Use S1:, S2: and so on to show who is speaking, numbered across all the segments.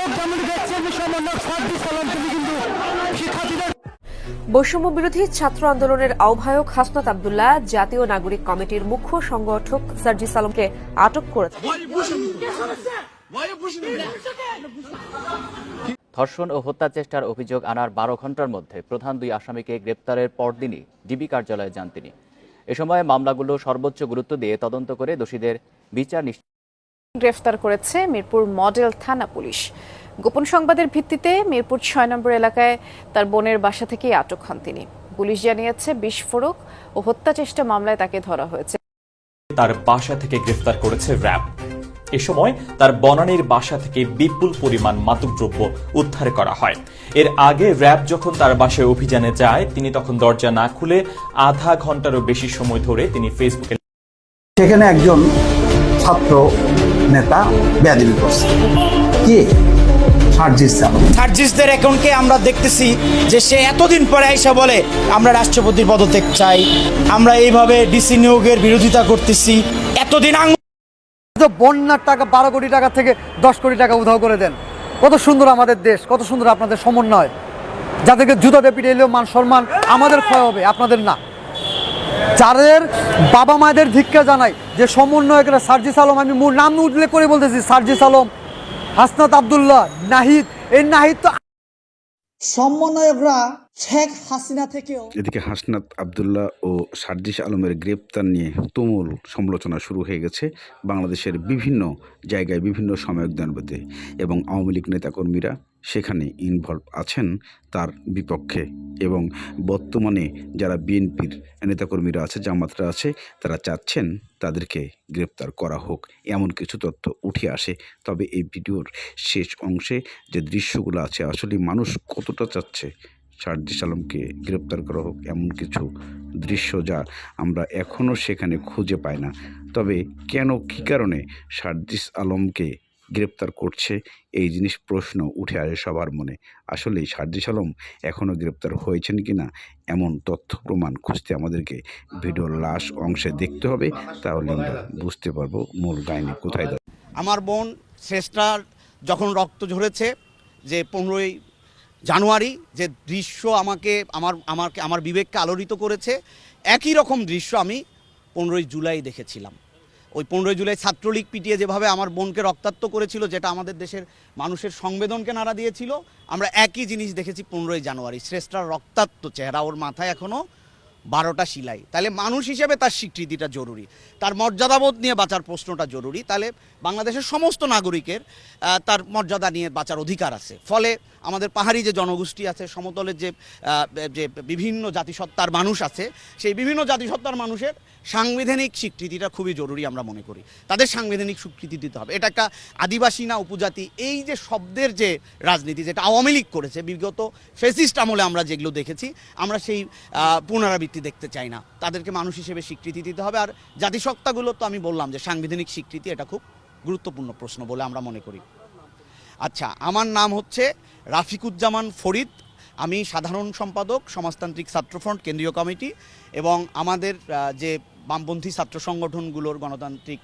S1: দর্শক যেমন দেখছেন সমন্বয় সার্জি সালাম তুমি কিন্তু শিক্ষার্থীদের
S2: বৈষম্য বিরোধী ছাত্র আন্দোলনের আহ্বায়ক হাসনাত আবদুল্লাহ জাতীয় নাগরিক কমিটির মুখ্য সংগঠক সার্জিস আলমকে আটক করেছে।
S3: ধর্ষণ ও হত্যা চেষ্টার অভিযোগ আনার বারো ঘণ্টার মধ্যে প্রধান দুই আসামিকে গ্রেপ্তারের পরদিনই ডিবি কার্যালয়ে যান তিনি। এ সময় মামলাগুলো সর্বোচ্চ গুরুত্ব দিয়ে তদন্ত করে দোষীদের বিচার নিশ্চিত
S4: গ্রেফতার করেছে মিরপুর মডেল থানা পুলিশ। গোপন সংবাদের ভিত্তিতে মিরপুর ছয় নম্বর এলাকায় তার বোনের বাসা থেকে আটক হন তিনি। পুলিশ জানিয়েছে বিস্ফোরক ও হত্যা চেষ্টা মামলায় তাকে ধরা হয়েছে।
S5: তার বাসা থেকে গ্রেফতার করেছে র্যাব। এ সময় তার বনানীর বাসা থেকে বিপুল পরিমাণ মাদকদ্রব্য উদ্ধার করা হয়। এর আগে র্যাব যখন তার বাসায় অভিযানে যায় তিনি তখন দরজা না খুলে আধা ঘন্টারও বেশি সময় ধরে তিনি ফেসবুকে
S6: সেখানে একজন ছাত্র নেতা বেয়াদবি করছে। কে?
S7: সার্জিসদের অ্যাকাউন্টকে আমরা দেখতেছি যে সে এতদিন পরে আইসা বলে আমরা রাষ্ট্রপতির পদত্যাগ চাই আমরা এইভাবে ডিসি নিয়োগের বিরোধিতা করতেছি এতদিন আঙুল
S1: তো বন্যার টাকা বারো কোটি টাকা থেকে দশ কোটি টাকা উধাও করে দেন। কত সুন্দর আমাদের দেশ কত সুন্দর আপনাদের সমন্বয়। যাদেরকে জুতাতে পিটে এলেও মান সম্মান আমাদের ক্ষয় হবে আপনাদের না। যাদের বাবা মায়েদের ধিক্কা জানাই যে সমন্বয়করা সার্জিস আলম আমি মূল নাম উল্লেখ করে বলতেছি সার্জিস আলম হাসনাত আবদুল্লাহ নাহিদ এই নাহিদ তো
S8: সমন্বয়করা শেখ হাসিনা থেকেও
S9: এদিকে হাসনাত আবদুল্লাহ ও সার্জিস আলমের গ্রেপ্তার নিয়ে তুমুল সমালোচনা শুরু হয়ে গেছে বাংলাদেশের বিভিন্ন জায়গায় বিভিন্ন সময়োদ্যানবতে এবং আওয়ামী লীগ নেতাকর্মীরা। সেখানে ইনভলভ আছেন তার বিপক্ষে এবং বর্তমানে যারা বিএনপির নেতাকর্মীরা আছে, জামাতরা আছে, তারা চাচ্ছেন তাদেরকে গ্রেপ্তার করা হোক। এমন কিছু তথ্য উঠে আসে। তবে এই ভিডিওর শেষ অংশে যে দৃশ্যগুলো আছে, আসলে মানুষ কতটা চাচ্ছে সার্জিস আলমকে গ্রেপ্তার করা হোক, এমন কিছু দৃশ্য যা আমরা এখনও সেখানে খুঁজে পাই না। তবে কেন, কী কারণে সার্জিস আলমকে গ্রেপ্তার করছে, এই জিনিস প্রশ্ন উঠে আসে সবার মনে। আসলে সার্জিস আলম এখনও গ্রেপ্তার হয়েছেন কি না এমন তথ্য প্রমাণ খুঁজতে আমাদেরকে ভিডিওর লাশ অংশে দেখতে হবে। তাহলে আমরা বুঝতে পারব মূল কাহিনী কোথায়।
S7: আমার বোন শ্রেষ্ঠার যখন রক্ত ঝরেছে যে পনেরোই জানুয়ারি যে দৃশ্য আমাকে, আমার আমাকে, আমার বিবেককে আলোড়িত করেছে, একই রকম দৃশ্য আমি পনেরোই জুলাই দেখেছিলাম। ওই পনেরোই জুলাই ছাত্রলীগ পিটিয়ে যেভাবে আমার বোনকে রক্তাক্ত করেছিল, যেটা আমাদের দেশের মানুষের সংবেদনকে নাড়া দিয়েছিল, আমরা একই জিনিস দেখেছি পনেরোই জানুয়ারি। শ্রেষ্ঠার রক্তাক্ত চেহারা ওর মাথায় এখনও বারোটা সিলাই তাহলে মানুষ হিসেবে তার স্বীকৃতিটা জরুরি। তার মর্যাদাবোধ নিয়ে বাঁচার প্রশ্নটা জরুরি। তাহলে বাংলাদেশের সমস্ত নাগরিকের তার মর্যাদা নিয়ে বাঁচার অধিকার আছে। ফলে আমাদের পাহাড়ি যে জনগোষ্ঠী আছে, সমতলের যে যে বিভিন্ন জাতিসত্তার মানুষ আছে, সেই বিভিন্ন জাতিসত্তার মানুষের সাংবিধানিক স্বীকৃতিটা খুবই জরুরি আমরা মনে করি। তাদের সাংবিধানিক স্বীকৃতি দিতে হবে। এটা একটা আদিবাসী না উপজাতি, এই যে শব্দের যে রাজনীতি যেটা আওয়ামী লীগ করেছে, বিগত ফেসিস্ট আমলে আমরা যেগুলো দেখেছি, আমরা সেই পুনরাবৃত্তি দেখতে চাই না। তাদেরকে মানুষ হিসেবে স্বীকৃতি দিতে হবে। আর জাতিসত্তাগুলো তো আমি বললাম যে সাংবিধানিক স্বীকৃতি এটা খুব গুরুত্বপূর্ণ প্রশ্ন বলে আমরা মনে করি। আচ্ছা আমার নাম হচ্ছে রাফিকুজ্জামান ফরিদ। আমি সাধারণ সম্পাদক, সমাজতান্ত্রিক ছাত্রফ্রন্ট কেন্দ্রীয় কমিটি এবং আমাদের যে বামপন্থী ছাত্র সংগঠনগুলোর গণতান্ত্রিক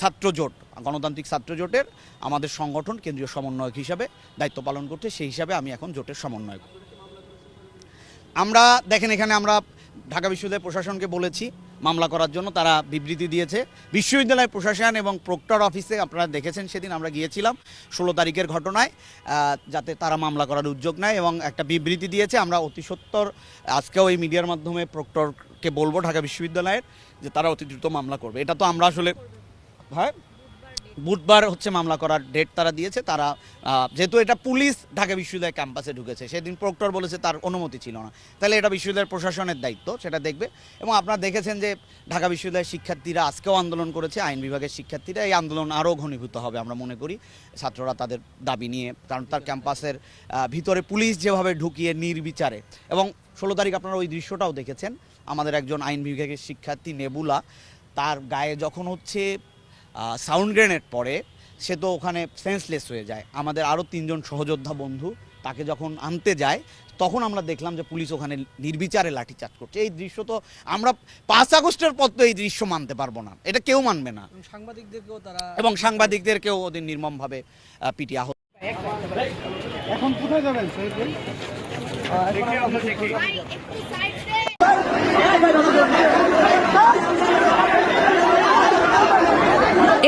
S7: ছাত্র জোট, গণতান্ত্রিক ছাত্র জোটের আমাদের সংগঠন কেন্দ্রীয় সমন্বয়ক হিসাবে দায়িত্ব পালন করছে, সেই হিসাবে আমি এখন জোটের সমন্বয়ক। আমরা, দেখেন এখানে আমরা ঢাকা বিশ্ববিদ্যালয় প্রশাসনকে বলেছি মামলা করার জন্য, তারা বিবৃতি দিয়েছে। বিশ্ববিদ্যালয় প্রশাসন এবং প্রক্টর অফিসে আপনারা দেখেছেন, সেদিন আমরা গিয়েছিলাম ষোলো তারিখের ঘটনায় যাতে তারা মামলা করার উদ্যোগ নেয় এবং একটা বিবৃতি দিয়েছে। আমরা অতি সত্তর আজকেও এই মিডিয়ার মাধ্যমে প্রক্টরকে বলব ঢাকা বিশ্ববিদ্যালয়ের, যে তারা অতি দ্রুত মামলা করবে। এটা তো আমরা আসলে হয়? বুধবার হচ্ছে মামলা করার ডেট তারা দিয়েছে। তারা যেহেতু এটা পুলিশ ঢাকা বিশ্ববিদ্যালয় ক্যাম্পাসে ঢুকেছে, সেদিন প্রক্টর বলেছে তার অনুমতি ছিল না। তাহলে এটা বিশ্ববিদ্যালয়ের প্রশাসনের দায়িত্ব, সেটা দেখবে। এবং আপনারা দেখেছেন যে ঢাকা বিশ্ববিদ্যালয়ের শিক্ষার্থীরা আজকেও আন্দোলন করেছে, আইন বিভাগের শিক্ষার্থীরা এই আন্দোলন আরও ঘনীভূত হবে আমরা মনে করি। ছাত্ররা তাদের দাবি নিয়ে, কারণ তার ক্যাম্পাসের ভিতরে পুলিশ যেভাবে ঢুকিয়ে নির্বিচারে। এবং ষোলো তারিখ আপনারা ওই দৃশ্যটাও দেখেছেন, আমাদের একজন আইন বিভাগের শিক্ষার্থী নেবুলা, তার গায়ে যখন হচ্ছে সাউন্ড গ্রেনেড পড়ে সে তো ওখানে সেন্সলেস হয়ে যায়। আমাদের আরও তিনজন সহযোদ্ধা বন্ধু তাকে যখন আনতে যায় তখন আমরা দেখলাম যে পুলিশ ওখানে নির্বিচারে লাঠিচার্জ করছে। এই দৃশ্য তো আমরা পাঁচ আগস্টের পর তো এই দৃশ্য মানতে পারব না। এটা কেউ মানবে না।
S1: সাংবাদিকদেরকেও তারা
S7: এবং সাংবাদিকদেরকেও ওদের নির্মমভাবে পিটিয়ে আহত।
S1: এখন কোথায় যাবেন?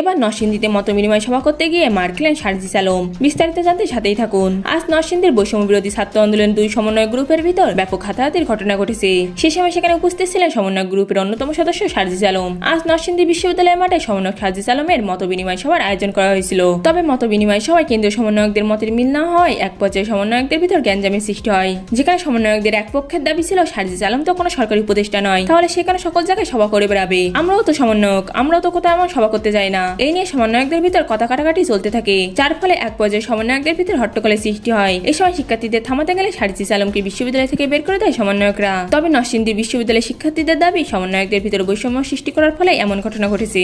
S10: এবার নরসিংদীতে মত বিনিময় সভা করতে গিয়ে মার খেলেন সারজিস আলম। বিস্তারিত জানতে সাথেই থাকুন। আজ নরসিংদীর বৈষম্য বিরোধী ছাত্র আন্দোলন দুই সমন্বয় গ্রুপের ভিতর ব্যাপক হাতাহাতির ঘটনা ঘটেছে। সে সময় সেখানে উপস্থিত ছিলেন সমন্বয় গ্রুপের অন্যতম সদস্য সারজিস আলম। আজ নরসিংদী বিশ্ববিদ্যালয়ের মাঠে সমন্বয়ক সারজিস আলমের মত বিনিময় সভার আয়োজন করা হয়েছিল। তবে মত বিনিময় সভায় কেন্দ্রীয় সমন্বয়কদের মতের মিল না হয় এক পর্যায়ে সমন্বয়কদের ভিতর গ্যাঞ্জামের সৃষ্টি হয়। যেখানে সমন্বয়কদের এক পক্ষের দাবি ছিল, সারজিস আলম তো কোনো সরকারি উপদেষ্টা নয়। তাহলে সেখানে সকল জায়গায় সভা করে বেড়াবে। আমরাও তো সমন্বয়ক, আমরাও তো কোথাও এমন সভা করতে যাই না। এই নিয়ে সমন্বয়কদের ভিতর কথা কাটাকাটি চলতে থাকে। যার ফলে এক পর্যায়ে সমন্বয়কদের ভিতর হট্টগোলের সৃষ্টি হয়। এই সময় শিক্ষার্থীদের থামাতে গেলে সারজিস আলমকে বিশ্ববিদ্যালয় থেকে বের করে দেয় সমন্বয়করা। তবে নরসিংদী বিশ্ববিদ্যালয়ের শিক্ষার্থীদের দাবি সমন্বয়কদের ভিতরে বৈষম্য সৃষ্টি করার ফলে এমন ঘটনা ঘটেছে।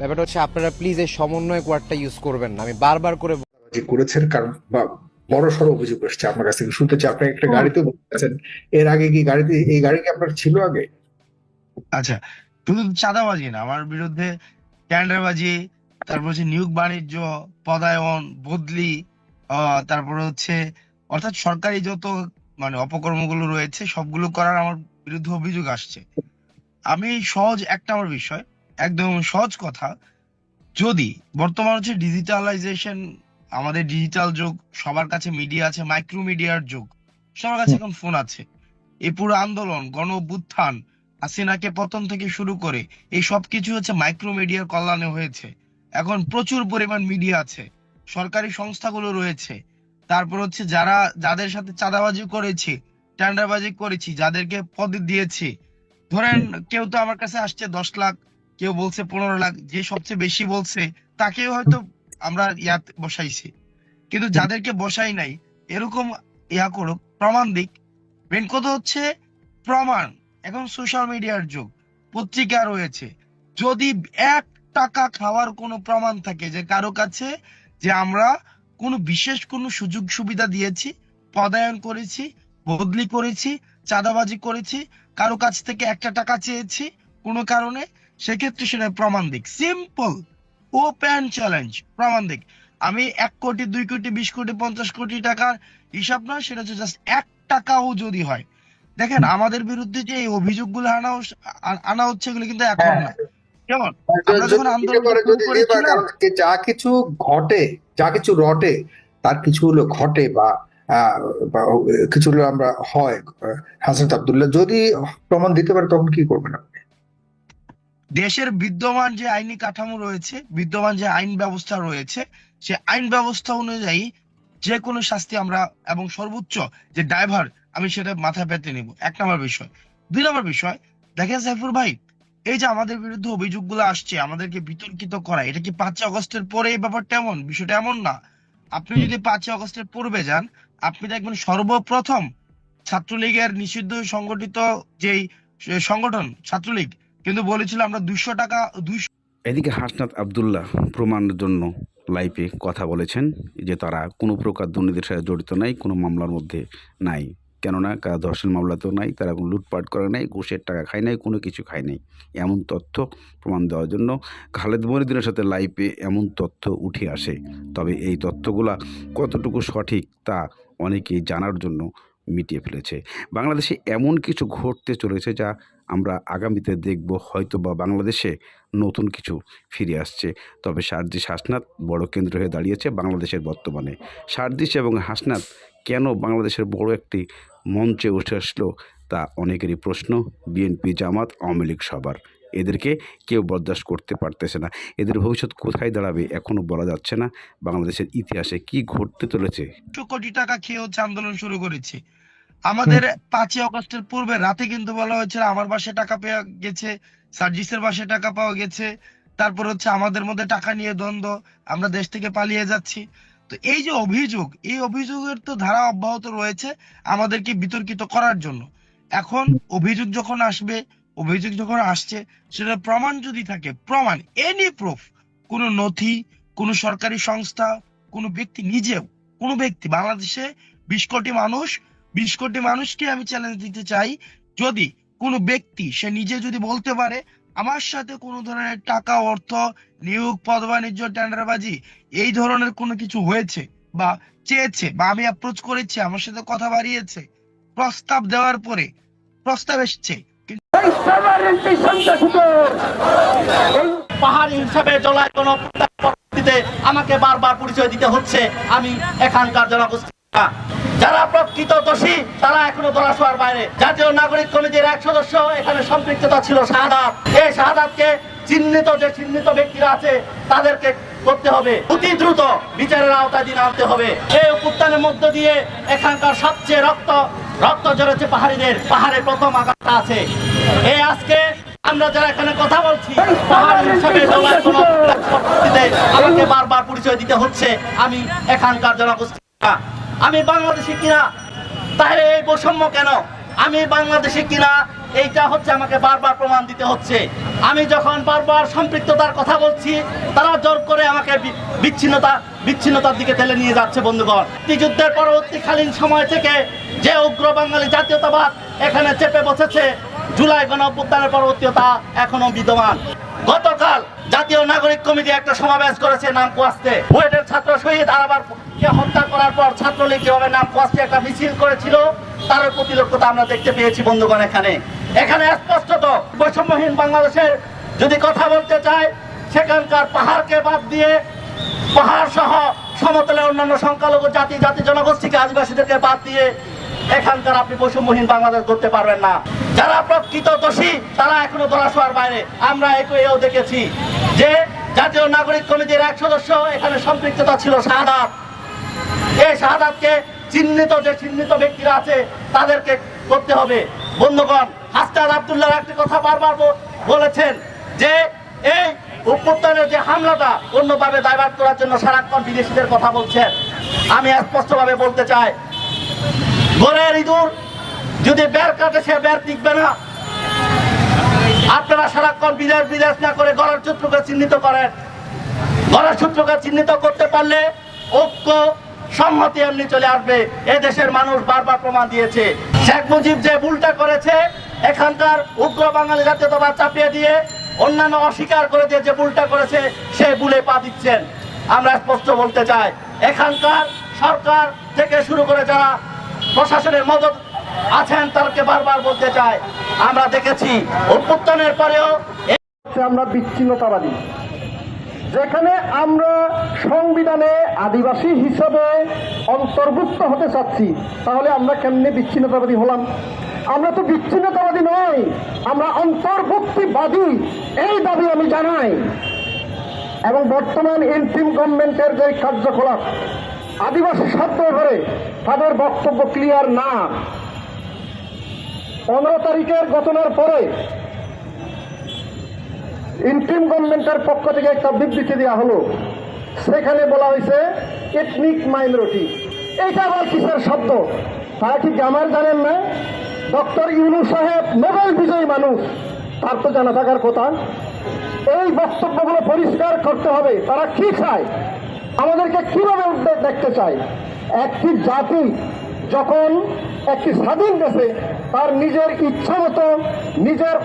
S11: ব্যাপারটা হচ্ছে আপনারা প্লিজ এই সমন্বয়ক ওয়ার্ডটা ইউজ করবেন না। আমি বারবার করে
S6: যে করেছেন কারণ বা বড় সড়ো অভিযোগ এসছে আপনার কাছ থেকে। শুনতে চাই আপনি একটা গাড়িতে আছেন। এর আগে কি গাড়িতে এই গাড়ি কি আপনার ছিল আগে?
S12: আচ্ছা শুধু চাঁদাবাজি না আমার বিরুদ্ধে টেন্ডারবাজি তারপর হচ্ছে নিয়োগ বাণিজ্য পদায়ন বদলি তারপরে হচ্ছে অর্থাৎ সরকারি যত মানে অপকর্মগুলো রয়েছে সবগুলো করার আমার বিরুদ্ধে অভিযোগ আসছে। আমি সহজ একটা আমার বিষয় একদম সহজ কথা যদি বর্তমান হচ্ছে ডিজিটালাইজেশন আমাদের ডিজিটাল যুগ সবার কাছে মিডিয়া আছে মাইক্রো মিডিয়ার যুগ সবার কাছে এখন ফোন আছে। এই পুরো আন্দোলন গণ হাসিনাকে পতন থেকে শুরু করে এই সব কিছু হচ্ছে মাইক্রো মিডিয়ার কল্যাণে হয়েছে। এখন প্রচুর পরিমাণ মিডিয়া আছে, সরকারি সংস্থাগুলো রয়েছে। তারপর হচ্ছে যারা, যাদের সাথে চাঁদাবাজি করেছি, টেন্ডারবাজি করেছি, যাদেরকে পদ দিয়েছি, ধরেন কেউ তো আমার কাছে আসছে দশ লাখ, কেউ বলছে পনেরো লাখ, যে সবচেয়ে বেশি বলছে, তাকেও হয়তো আমরা ইয়াত বসাইছি। কিন্তু যাদেরকে বসাই নাই, এরকম ইয়া করুক প্রমাণ দিক মেন কথা হচ্ছে প্রমাণ। এখন সোশ্যাল মিডিয়ার যুগ, পত্রিকা রয়েছে। যদি এক টাকা খাওয়ার কোনো প্রমাণ থাকে যে কারও কাছে যে আমরা কোনো বিশেষ কোনো সুযোগ সুবিধা দিয়েছি, পদায়ন করেছি, বদলি করেছি, চাঁদাবাজি করেছি, কারও কাছ থেকে একটা টাকা চেয়েছি কোনো কারণে, সেক্ষেত্রে সেটা প্রমাণ দিক। সিম্পল ওপেন চ্যালেঞ্জ প্রমাণ দিক। আমি এক কোটি, দুই কোটি, বিশ কোটি, পঞ্চাশ কোটি টাকার হিসাব নয়, সেটা হচ্ছে জাস্ট এক টাকাও যদি হয় দেখেন আমাদের বিরুদ্ধে যে অভিযোগগুলো আনা আনা হচ্ছে এগুলো কিন্তু এখন না কেমন? শুরু করেছিলাম
S6: যা কিছু ঘটে যা কিছু রটে তার কিছু হলো ঘটে বা কিছু হলো আমরা হয় হাসান আব্দুল্লাহ যদি প্রমাণ দিতে পারে তখন কি করবেন আপনি?
S12: দেশের বিদ্যমান যে আইনি কাঠামো রয়েছে বিদ্যমান যে আইন ব্যবস্থা রয়েছে সে আইন ব্যবস্থা অনুযায়ী যে কোনো শাস্তি আমরা এবং সর্বোচ্চ যে ড্রাইভার আমি সেটা মাথা পেতে নিব। এক নম্বর বিষয়। দুই নম্বর বিষয় দেখেন সাইফুর ভাই এই যে আমাদের বিরুদ্ধে অভিযোগগুলো আসছে আমাদেরকে বিতর্কিত করা এটা কি পাঁচই আগস্টের পরে এই ব্যাপারটা এমন? বিষয়টা এমন না। আপনি যদি পাঁচই আগস্টের পূর্বে যান আপনি দেখবেন সর্বপ্রথম ছাত্রলীগের নিষিদ্ধ সংগঠিত যেই সংগঠন ছাত্রলীগ কিন্তু বলেছিল আমরা দুইশো টাকা দুইশো
S9: এদিকে হাসনাত আবদুল্লাহ প্রমাণের জন্য লাইফে কথা বলেছেন যে তারা কোনো প্রকার দুর্নীতির সাথে জড়িত নাই কোনো মামলার মধ্যে নাই। কেননা কারা ধর্ষণ মামলাতেও নাই, তারা কোনো লুটপাট করে নাই, ঘুষের টাকা খায় নাই, কোনো কিছু খায় নাই। এমন তথ্য প্রমাণ দেওয়ার জন্য খালেদ মরিদিনের সাথে লাইভে এমন তথ্য উঠে আসে। তবে এই তথ্যগুলা কতটুকু সঠিক তা অনেকেই জানার জন্য মিটিয়ে ফেলেছে। বাংলাদেশে এমন কিছু ঘটতে চলেছে যা আমরা আগামীতে দেখব হয়তো বা বাংলাদেশে নতুন কিছু ফিরে আসছে। তবে সারদিস হাসনাত বড় কেন্দ্র হয়ে দাঁড়িয়েছে বাংলাদেশের বর্তমানে। সারদিস এবং হাসনাত কেন বাংলাদেশের বড় একটি মঞ্চে উঠে আসলো তা অনেকেরই প্রশ্ন। বিএনপি জামাত আওয়ামী লীগ সবার। এদেরকে কেউ বরদাস্ত করতে পারতেছে না। এদের ভবিষ্যৎ কোথায় দাঁড়াবে এখনও বলা যাচ্ছে না। বাংলাদেশের ইতিহাসে কি ঘটতে চলেছে?
S12: কোটি টাকা খেয়ে হচ্ছে আন্দোলন শুরু করেছে। আমাদের পাঁচই অগস্টের পূর্বে রাতে কিন্তু বলা হয়েছিল আমার বাসায় টাকা পাওয়া গেছে সার্জিসের বাসায় টাকা পাওয়া গেছে। তারপর হচ্ছে আমাদের মধ্যে টাকা নিয়ে দ্বন্দ্ব আমরা দেশ থেকে পালিয়ে যাচ্ছি। তো এই যে অভিযোগ, এই অভিযোগের তো ধারা অব্যাহত রয়েছে আমাদেরকে বিতর্কিত করার জন্য। এখন অভিযোগ যখন আসবে, অভিযোগ যখন আসছে সেটা প্রমাণ যদি থাকে, প্রমাণ এনি প্রুফ কোনো নথি, কোনো সরকারি সংস্থা, কোনো ব্যক্তি নিজেও, কোনো ব্যক্তি, বাংলাদেশে বিশ কোটি মানুষ, বিশ কোটি মানুষকে আমি চ্যালেঞ্জ দিতে চাই, যদি কোনো ব্যক্তি, সে নিজে যদি বলতে পারে আমার সাথে কোনো ধরনের টাকা, অর্থ, নিয়োগ পদ বাণিজ্য টেন্ডারবাজি, এই ধরনের কোনো কিছু হয়েছে বা চেয়েছে বা আমি অ্যাপ্রোচ করেছি, আমার সাথে কথা বাড়িয়েছে, প্রস্তাব দেওয়ার পরে প্রস্তাব এসছে
S13: পাহাড়ি হিসাবে জলায় আমাকে বারবার পরিচয় দিতে হচ্ছে আমি এখানকার জনগোষ্ঠী। যারা প্রকৃত দোষী তারা এখনও দলাশোয়ার বাইরে। জাতীয় নাগরিক কমিটির এক সদস্য এখানে সম্পৃক্ততা ছিল শাহাদাত। এই শাহাদাতকে চিহ্নিত, যে চিহ্নিত ব্যক্তিরা আছে, তাদেরকে করতে হবে। অতি দ্রুত বিচারের আওতায় দিন আনতে হবে। এই উত্থানের মধ্য দিয়ে এখানকার সবচেয়ে রক্ত রক্ত জড়েছে পাহাড়িদের। পাহাড়ে প্রথম আঘাতটা আছে। এই আজকে আমরা যারা এখানে কথা বলছি আমাকে বারবার পরিচয় দিতে হচ্ছে। আমি এখানকার জনগোষ্ঠী। আমি বাংলাদেশি কিনা? তাহলে এই বৈষম্য কেন? আমি বাংলাদেশি কিনা? এইটা হচ্ছে আমাকে বারবার প্রমাণ দিতে হচ্ছে। আমি যখন বারবার সম্পৃক্ততার কথা বলছি, তারা জোর করে আমাকে বিচ্ছিন্নতা বিচ্ছিন্নতার দিকে ঠেলে নিয়ে যাচ্ছে, বন্ধুগণ। যুদ্ধের পরবর্তীকালীন সময় থেকে যে উগ্র বাঙালি জাতীয়তাবাদ এখানে চেপে বসেছে, জুলাই গণ অভ্যুত্থানের পরবর্তীতা এখনও বিদ্যমান। গতকাল জাতীয় নাগরিক কমিটি একটা সমাবেশ করেছে নাম কোয়াস্তে বুয়েটের ছাত্র শহীদ আরাবার কে হত্যা করার পর ছাত্রলীগ যেভাবে নাম কোয়াস্তে একটা মিছিল করেছিল, তার প্রতিলক্ষতা আমরা দেখতে পেয়েছি বন্ধুগণ এখানে। এখানে স্পষ্টত বৈষম্যহীন বাংলাদেশের যদি কথা বলতে চাই, সেখানকার পাহাড়কে বাদ দিয়ে পাহাড় সহ সমতলে অন্যান্য সংখ্যালঘু জাতি জাতি জনগোষ্ঠীকে, আদিবাসীদেরকে বাদ দিয়ে এখানকার আপনি বৈষম্যহীন বাংলাদেশ করতে পারবেন না। যারা প্রকৃত দোষী, তারা এখনও দলাশোয়ার বাইরে। আমরা এও দেখেছি যে জাতীয় নাগরিক কমিটির এক সদস্য, এখানে সম্পৃক্ততা ছিল শাহাদাত এই শাহাদাতকে চিহ্নিত যে চিহ্নিত ব্যক্তিরা আছে, তাদেরকে করতে হবে। বন্ধুগণ, হাসনাত আবদুল্লাহ একটি কথা বারবার বলেছেন যে, এই উত্তরের যে হামলাটা অন্যভাবে দায়ভার করার জন্য সারাক্ষণ বিদেশিদের কথা বলছেন। আমি স্পষ্টভাবে বলতে চাই ঘরের ইঁদুর যদি বের কাটে, সে বের টিকবে না। আপনারা সারাক্ষণ বিদেশ বিদেশ না করে গড়ের সূত্রকে চিহ্নিত করেন। গড়ের সূত্রকে চিহ্নিত করতে পারলে ঐক্য সম্মতি এমনি চলে আসবে। এ দেশের মানুষ বারবার প্রমাণ দিয়েছে। শেখ মুজিব যে ভুলটা করেছে, এখানকার উগ্র বাঙালি জাতীয়তাবাদ চাপিয়ে দিয়ে, অন্যান্য অস্বীকার করে দিয়ে যে ভুলটা করেছে, সে ভুলে পা দিচ্ছেন। আমরা স্পষ্ট বলতে চাই, এখানকার সরকার থেকে শুরু করে যারা প্রশাসনের মদত আছেন, তাদেরকে বারবার বলতে চাই, আমরা দেখেছি অভ্যুত্থানের পরেও
S14: আমরা বিচ্ছিন্নতাবাদী। যেখানে আমরা সংবিধানে আদিবাসী হিসাবে অন্তর্ভুক্ত হতে চাচ্ছি, তাহলে আমরা কেমনে বিচ্ছিন্নতাবাদী হলাম? আমরা তো বিচ্ছিন্নতাবাদী নই, আমরা অন্তর্ভুক্তিবাদী, এই দাবি আমি জানাই। এবং বর্তমান ইন্টিম গভর্নমেন্টের যে কার্যকলাপ, আদিবাসী শব্দ ধরে তাদের বক্তব্য ক্লিয়ার না। পনেরো তারিখের ঘটনার পরে ইন্টিম গভর্নমেন্টের পক্ষ থেকে একটা বিবৃতি দেওয়া হলো। সেখানে বলা হয়েছে এথনিক মাইনরিটি এটা আবার কিসের শব্দ? তারা কি গ্রামার জানেন না। ডক্টর ইউনু সাহেব নোবেল বিজয়ী মানুষ, তার তো জানা থাকার কথা। এই বক্তব্যগুলো পরিষ্কার করতে হবে। তারা কি চায়? আমাদেরকে কীভাবে উদ্যোগ দেখতে চায়? একটি জাতি যখন একটি স্বাধীন দেশে, তার নিজের ইচ্ছা মতো, নিজের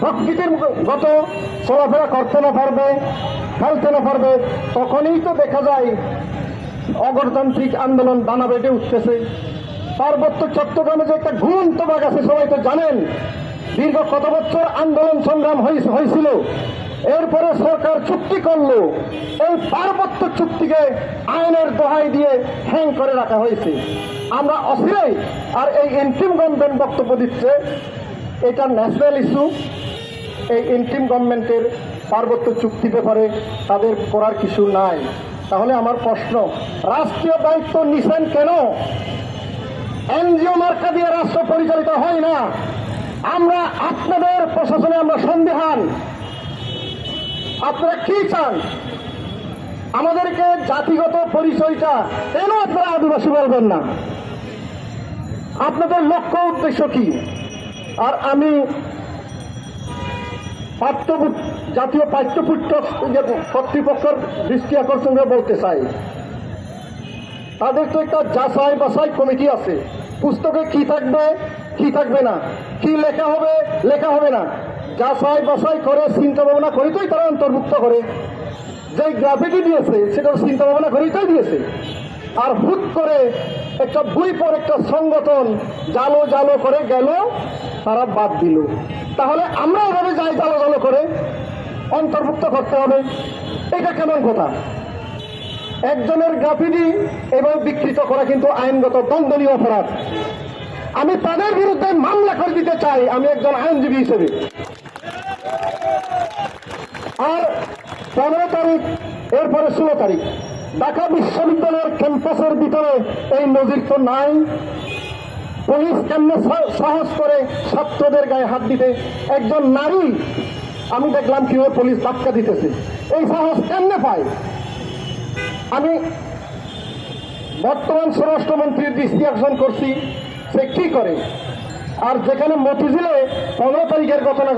S14: প্রকৃতির গত চলাফেরা করতে না পারবে, ফেলতে না পারবে, তখনই তো দেখা যায় অগণতান্ত্রিক আন্দোলন দানা বেঁধে উঠতেছে। পার্বত্য চট্টগ্রামে যে একটা ঘুমন্ত বাঘ আছে, সবাই তো জানেন, দীর্ঘ কত বছর আন্দোলন সংগ্রাম হয়েছে- হয়েছিল। এরপরে সরকার চুক্তি করল, এই পার্বত্য চুক্তিকে আইনের দোহাই দিয়ে হ্যাং করে রাখা হয়েছে। আমরা অচিরেই আর এই এন্ট্রিম গভর্নমেন্ট বক্তব্য দিচ্ছে, এটা ন্যাশনাল ইস্যু এই ইন্টিম গভর্নমেন্টের পার্বত্য চুক্তি ব্যাপারে তাদের করার কিছু নাই। তাহলে আমার প্রশ্ন, রাষ্ট্রীয় দায়িত্ব নিছেন কেন? এনজিও মার্কা দিয়ে রাষ্ট্র পরিচালিত হয় না। আমরা আপনাদের প্রশাসনে আমরা সন্দেহান। আপনারা কি চান? আমাদেরকে জাতিগত পরিচয়টা কেন আপনারা আদিবাসী বলবেন না? আপনাদের লক্ষ্য উদ্দেশ্য কি? আর আমি পাঠ্য জাতীয় পাঠ্যপুত্র কর্তৃপক্ষের দৃষ্টি আকর্ষণ করে বলতে চাই। তাদের তো একটা যাচাই বাছাই কমিটি আছে। পুস্তকে কি থাকবে কি থাকবে না, কি লেখা হবে লেখা হবে না। যাচাই বাছাই করে চিন্তা ভাবনা করেই তোই তারা অন্তর্ভুক্ত করে। যে গ্রাফিটি দিয়েছে, সেটা চিন্তা ভাবনা করেই তাই দিয়েছে। আর হুট করে একটা দুই পর একটা সংগঠন জালো জালো করে গেল তারা বাদ দিল। তাহলে আমরা এভাবে যাই জালো করে অন্তর্ভুক্ত করতে হবে। এটা কেমন কথা? একজনের গ্রাফিটি এবং বিকৃত করা কিন্তু আইনগত দণ্ডনীয় অপরাধ। আমি তাদের বিরুদ্ধে মামলা করে দিতে চাই, আমি একজন আইনজীবী হিসেবে। আর পনেরো তারিখ, এরপরে ষোলো তারিখ। ঢাকা বিশ্ববিদ্যালয়ের ক্যাম্পাসের ভিতরে এই নজির তো নাই। পুলিশ কেমনে সাহস করে ছাত্রদের গায়ে হাত দিতে? একজন নারী, আমি দেখলাম কীভাবে পুলিশ ধাক্কা দিতেছে। এই সাহস কেমনে পায়? আমি বর্তমান স্বরাষ্ট্রমন্ত্রীর দৃষ্টি আকর্ষণ করছি, সে কি করে? আর যেখানে মতিঝিলে পনেরো তারিখের ঘটনা